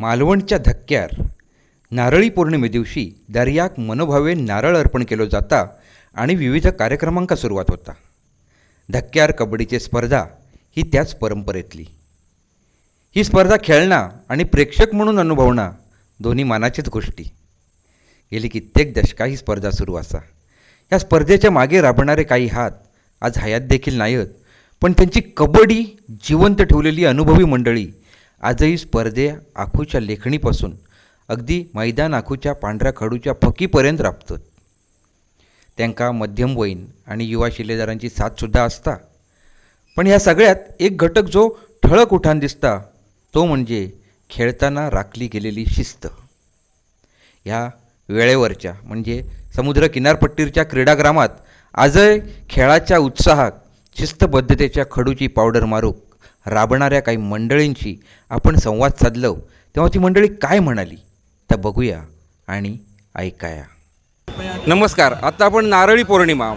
मालवणच्या धक्क्यार नारळी पौर्णिमेदिवशी दर्याक मनोभावे नारळ अर्पण केलो जाता आणि विविध कार्यक्रमांका सुरुवात होता. धक्क्यार कबड्डीची स्पर्धा ही त्याच परंपरेतली. ही स्पर्धा खेळणा आणि प्रेक्षक म्हणून अनुभवणा दोन्ही मानाचीच गोष्टी. गेली कित्येक दशका ही स्पर्धा सुरू असा. या स्पर्धेच्या मागे राबणारे काही हात आज हयात देखील नाहीत पण त्यांची कबड्डी जिवंत ठेवलेली अनुभवी मंडळी आजही स्पर्धे आखूच्या लेखणीपासून अगदी मैदान आखूच्या पांढऱ्या खडूच्या फकीपर्यंत राबतात. त्यांका मध्यमवयीन आणि युवा शिलेदारांची साथसुद्धा असता. पण ह्या सगळ्यात एक घटक जो ठळक उठान दिसता तो म्हणजे खेळताना राखली गेलेली शिस्त. ह्या वेळेवरच्या म्हणजे समुद्र किनारपट्टीच्या क्रीडाग्रामात आजही खेळाच्या उत्साहात शिस्तबद्धतेच्या खडूची पावडर मारूक राबणाऱ्या काही मंडळींशी आपण संवाद साधलो तेव्हा ती मंडळी काय म्हणाली? तर बघूया आणि ऐकाया. नमस्कार आता आपण नारळी पौर्णिमा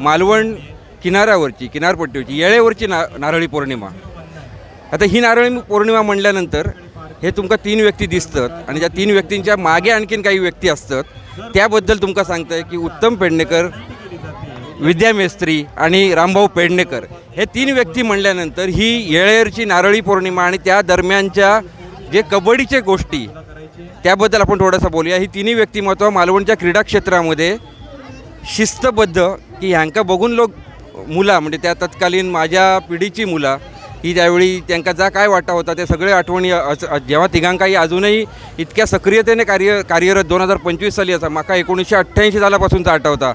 मालवण किनाऱ्यावरची किनारपट्टीवरची येळेवरची ना नारळी पौर्णिमा. आता ही नारळी पौर्णिमा म्हणल्यानंतर हे तुमका तीन व्यक्ती दिसतात आणि त्या तीन व्यक्तींच्या मागे आणखीन काही व्यक्ती असतात. त्याबद्दल तुमका सांगतंय की उत्तम पेडणेकर विद्या मेस्त्री आणि रामभाऊ पेडणेकर हे तीन व्यक्ती म्हणल्यानंतर ही येळेरची नारळी पौर्णिमा आणि त्या दरम्यानच्या जे कबड्डीचे गोष्टी त्याबद्दल आपण थोडंसं बोलूया. ही तिन्ही व्यक्तिमत्व मालवणच्या क्रीडा क्षेत्रामध्ये शिस्तबद्ध की ह्यांका बघून लोक मुला म्हणजे त्या तत्कालीन माझ्या पिढीची मुलं ही त्यावेळी त्यांका जा काय वाटा होता ते सगळे आठवणी जेव्हा तिघांकाही अजूनही इतक्या सक्रियतेने कार्य कार्यरत दोन हजार पंचवीस साली असा माका एकोणीसशे अठ्ठ्याऐंशी सालापासूनचा आठवता.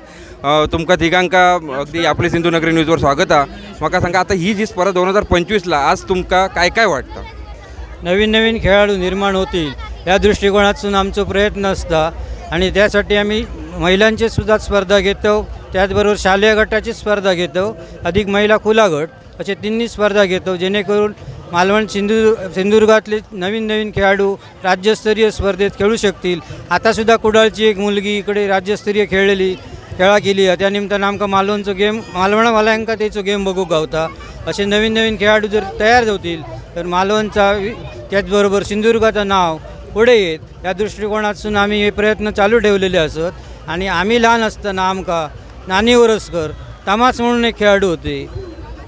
तुमका तिघांका अगदी आपले सिंधुनगरी न्यूजवर स्वागत आहे म्हाका सांगा आता ही जी स्पर्धा दोन हजार पंचवीसला आज तुमका काय काय वाटतं? नवीन नवीन खेळाडू निर्माण होतील या दृष्टिकोनातून आमचा प्रयत्न असता. आणि त्यासाठी आम्ही महिलांची सुद्धा स्पर्धा घेतो त्याचबरोबर शालेय गटाची स्पर्धा घेतो. अधिक महिला खुला गट असे तिन्ही स्पर्धा घेतो जेणेकरून मालवण सिंधु सिंधुदुर्गातले नवीन नवीन खेळाडू राज्यस्तरीय स्पर्धेत खेळू शकतील. आतासुद्धा कुडाळची एक मुलगी इकडे राज्यस्तरीय खेळलेली खेळा केली. आहे त्या निमित्तानं आमकां मालवणचो गेम मालवणवाल्यांका तेचो गेम बघूक गावता. असे नवीन नवीन खेळाडू जर तयार होतील तर मालवणचा त्याचबरोबर सिंधुदुर्गाचं नाव पुढे येत या दृष्टिकोनातून आम्ही हे प्रयत्न चालू ठेवलेले असत. आणि आम्ही लहान असताना आमका नानी वरसकर तमास म्हणून एक खेळाडू होते.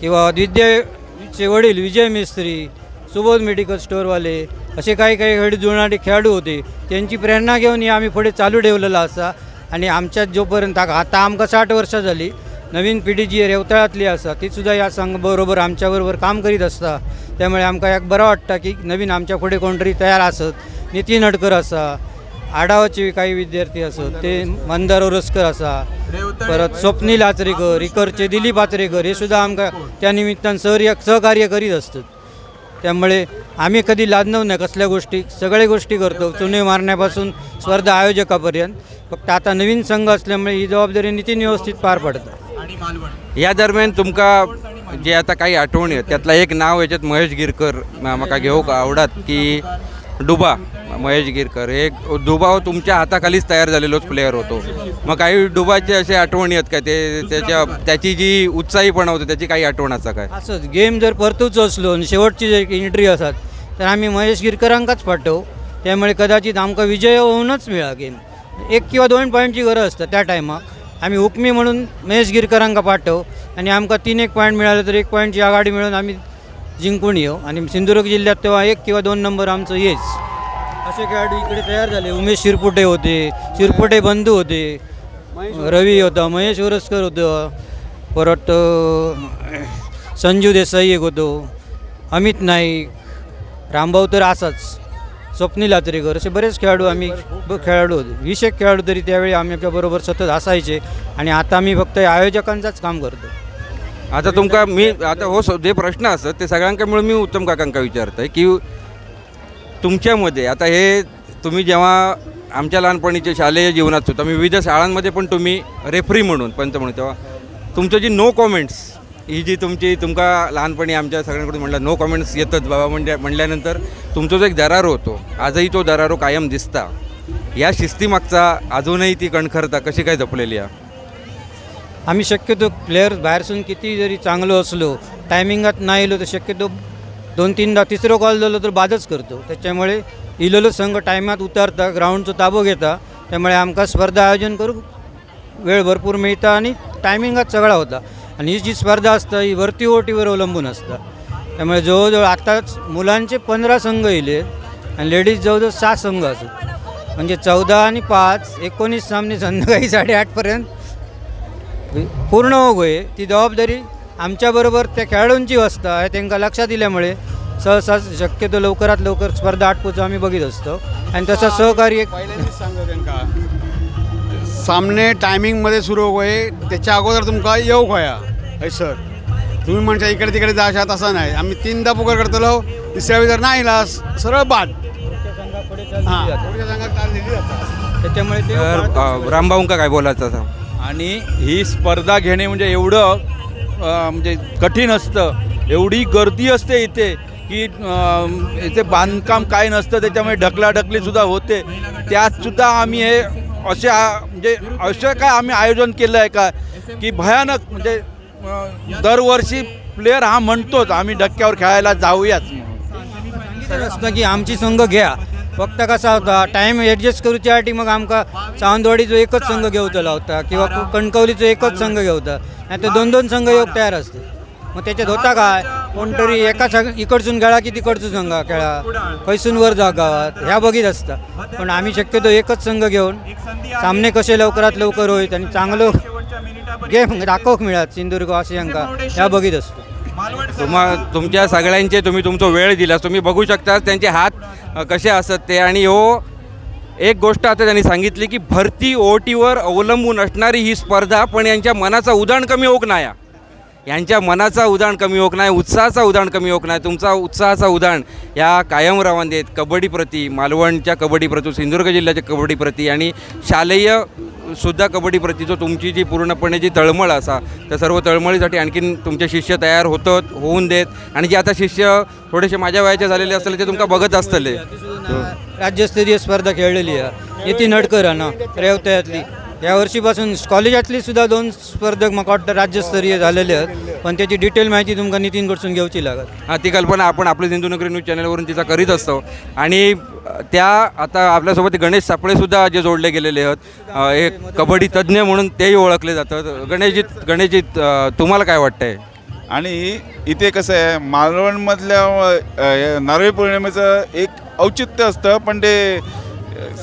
किंवा विद्याचे वडील विजय मिस्त्री सुबोध मेडिकल स्टोअरवाले असे काही काही खेळ जुळणारे खेळाडू होते. त्यांची प्रेरणा घेऊन हे आम्ही पुढे चालू ठेवलेला असा. आणि आमच्यात जोपर्यंत आता आमकां साठ वर्सां झाली. नवीन पिढी जी रेवताळातली आसा ती सुद्धा या संघ बरोबर आमच्या बरोबर काम करीत असता. त्यामुळे आमकां एक बरं वाटतं की नवीन आमच्या पुढे कोणतरी तयार असत. नितीन हडकर असा. आडावाचे काही विद्यार्थी असत. ते मंदार ओरसकर असा. परत स्वप्नील आचरेकर इकडचे दिलीप आचरेकर हे सुद्धा आमकां त्या निमित्तान सहर्य सहकार्य करीत असतात. त्यामुळे आम्ही कधी लादणव नाही कसल्या गोष्टी सगळ्या गोष्टी करतो. चुने मारण्यापासून स्पर्धा आयोजकापर्यंत. फक्त आता नवीन संघ असल्यामुळे ही जबाबदारी नितीन व्यवस्थित पार पडतं या दरम्यान तुमका जे आता काही आठवणी आहेत त्यातला एक नाव याच्यात महेश गिरकर म- म्हाका घेवूक आवडत की डुबा. महेश गिरकर. एक डुबा हो तुमच्या हाताखालीच तयार झालेलोच प्लेअर होतो. मग काही डुबाचे असे आठवणी आहेत का? ते त्याच्या त्याची जी उत्साहीपणा होती त्याची काही आठवण असा काय? असंच. गेम जर परतूच असलो आणि शेवटची जर एंट्री असत तर आम्ही महेश गिरकरांकाच पाठवू त्यामुळे कदाचित आमका विजय होऊनच मिळा गेम एक किंवा दोन पॉईंटची गरज असतं त्या टायमाक आम्ही हुकमी म्हणून महेश गिरकरांका पाठवू आणि आमका तीन एक पॉईंट मिळाले तर एक पॉईंटची आघाडी मिळून आम्ही जिंकून येऊ. आणि सिंधुदुर्ग जिल्ह्यात तेव्हा एक किंवा दोन नंबर आमचं येच असे खेळाडू इकडे तयार झाले. उमेश शिरपुटे होते. शिरपुटे बंधू होते. रवी होता. महेश ओरसकर होतं. परत संजू देसाई एक होतो. अमित नाईक. रामभाऊ तर असाच. स्वप्नील आत्रेकर असे बरेच खेळाडू आम्ही खेळाडू होते. वीस एक खेळाडू तरी त्यावेळी आमच्याबरोबर सतत असायचे. आणि आता आम्ही फक्त आयोजकांचाच काम करतो. आता तुमका मी आता हो स- जे प्रश्न असतात ते सगळ्यांका मिळून मी उत्तम काकांका विचारतोय की तुमच्यामध्ये आता हे तुम्ही जेव्हा आमच्या लहानपणीच्या शालेय जीवनात सुद्धा मी विविध शाळांमध्ये पण तुम्ही रेफरी म्हणून पंच म्हणून तेव्हा तुमचं जी नो कॉमेंट्स ही जी तुमची तुमका लहानपणी आमच्या सगळ्यांकडून म्हणलं नो कॉमेंट्स येतात बाबा म्हणजे म्हणल्यानंतर तुमचा जो एक दरारो होतो आजही तो दरारो कायम दिसता. या शिस्तीमागचा अजूनही ती कणखरता कशी काय जपलेली आहे? आम्ही शक्यतो प्लेयर बाहेरसून किती जरी चांगलो असलो टायमिंगात नाही आलो तर शक्यतो दोन तीनदा तिसरं कॉल झालो तर बादच करतो. त्याच्यामुळे इलेलो संघ टायमात उतारता ग्राउंडचो ताबो घेता त्यामुळे आमकां स्पर्धा आयोजन करू वेळ भरपूर मिळता आणि टायमिंगात सगळा होता. आणि ही जी स्पर्धा असता ही वरती ओटीवर अवलंबून असता. त्यामुळे जवळजवळ आताच मुलांचे पंधरा संघ येले आणि लेडीज जवळजवळ सहा संघ असत. म्हणजे चौदा आणि पाच एकोणीस सामने संध्याकाळी साडेआठपर्यंत पूर्ण आहे ती जबाबदारी आमच्याबरोबर त्या खेळाडूंची असता हे त्यांना लक्षात दिल्यामुळे सहसा शक्यतो लवकरात लवकर स्पर्धा आटपूचं आम्ही बघित असतो. आणि तसं सहकार्य सामने टायमिंगमध्ये सुरू होय त्याच्या अगोदर तुमका येऊ होया हय सर तुम्ही म्हणता इकडे तिकडे जाशात असं नाही. आम्ही तीनदा पुकार करतलो. तिसऱ्या वेळी जर नाही आला सरळ बाद. हां त्याच्यामुळे रामभाऊंका काय बोलायचं आणि ही स्पर्धा घेणे म्हणजे एवढं म्हणजे कठीण असतं. एवढी गर्दी असते इथे की इथे बांधकाम काय नसतं त्याच्यामुळे ढकलाढकलीसुद्धा होते. त्यातसुद्धा आम्ही हे असे म्हणजे असं काय आम्ही आयोजन केलं आहे का? की भयानक म्हणजे दरवर्षी प्लेअर हा म्हणतोच आम्ही डक्क्यावर खेळायला जाऊयाच असतं की आमची संघ घ्या. फक्त कसा होता टाईम ॲडजस्ट करूच्यासाठी मग आमका सावंतवाडीचो एकच संघ घेवचला होता किंवा कणकवलीचो एकच संघ घेवता नाही तर दोन दोन संघ योग तयार असते. मग त्याच्यात होता काय कोणतरी एका संघ इकडसून खेळा की तिकडसून संघ खेळा. खैसून वर जा गावात ह्या बघित असता. पण आम्ही शक्यतो एकच संघ घेऊन सामने कसे लवकरात लवकर होईत आणि चांगलं गेम दाखवक मिळत सिंधुदुर्ग आशियांका ह्या बघित असतो. तुम्हा तुमच्या सगळ्यांचे तुम्ही तुमचा वेळ दिलास. तुम्ही बघू शकता त्यांचे हात कसे असत ते. आणि हो एक गोष्ट आता त्यांनी सांगितली की भरती ओटीवर अवलंबून असणारी ही स्पर्धा पण यांच्या मनाचा उदाण कमी होक नाही यांच्या मनाचा उदाहरण कमी होक नाही उत्साहाचा उदाहरण कमी होक नाही तुमचा उत्साहाचा उदाहरण या कायम रावांदेत कबड्डीप्रती मालवणच्या कबड्डीप्रती सिंधुदुर्ग जिल्ह्याच्या कबड्डीप्रती आणि शालेय सुद्धा कबड्डीप्रती जो तुमची जी पूर्णपणे जी तळमळ असा त्या सर्व तळमळीसाठी आणखीन तुमचे शिष्य तयार होतात होऊन देत. आणि जे आता शिष्य थोडेसे माझ्या वयाचे झालेले असतील ते तुमका बघत असतले. राज्यस्तरीय स्पर्धा खेळलेली आहे. नितीन हडकर ना रेवतयातली. या वर्षीपासून कॉलेजातली सुद्धा दोन स्पर्धक म्हाका वाटतं राज्यस्तरीय झालेले आहेत. पण त्याची डिटेल माहिती तुमका नितीनकडसून घेवची लागत हां ती कल्पना आपण आपल्या सिंधुनगरी न्यूज चॅनलवरून तिचा करीत असतो. आणि त्या आता आपल्यासोबत गणेश सापळेसुद्धा जे जोडले गेलेले आहेत. हे कबड्डी तज्ज्ञ म्हणून तेही ओळखले जातात. गणेशजीत गणेशजीत अ, तुम्हाला काय वाटतंय? आणि इथे कसं आहे मालवणमधल्या नारळी पौर्णिमेचं एक औचित्य असतं पण ते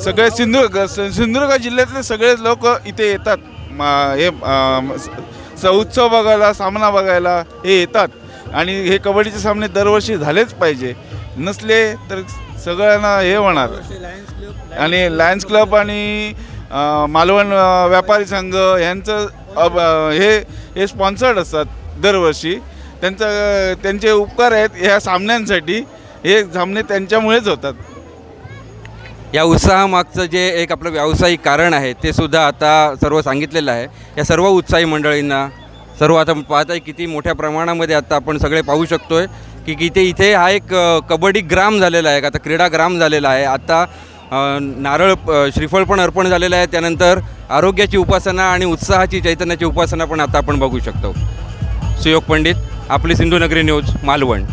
सगळे सिंधुदुर्ग स- सिंधुदुर्ग जिल्ह्यातले सगळे लोक इथे येतात. मा- हे स- उत्सव बघायला सामना बघायला हे येतात. आणि हे कबड्डीचे सामने दरवर्षी झालेच पाहिजे. नसले तर सगळ्यांना हे होणार. आणि लायन्स क्लब आणि मालवण व्यापारी संघ यांचं अब- हे हे स्पॉन्सर्ड असतात दरवर्षी. त्यांचं त्यांचे उपकार आहेत ह्या सामन्यांसाठी. हे सामने त्यांच्यामुळेच होतात. या उत्साहामागचं जे एक आपलं व्यावसायिक कारण आहे ते सुद्धा आता सर्व सांगितलेलं आहे. या सर्व उत्साही मंडळींना सर्व आता पाहताय किती मोठ्या प्रमाणामध्ये आता आपण सगळे पाहू शकतो आहे की किती इथे हा एक कबड्डी ग्राम झालेला आहे आता क्रीडा ग्राम झालेला आहे. आता नारळ श्रीफळ पण अर्पण झालेलं आहे त्यानंतर आरोग्याची उपासना आणि उत्साहाची चैतन्याची उपासना पण आता आपण बघू शकतो. सुयोग पंडित आपली सिंधुनगरी न्यूज मालवण.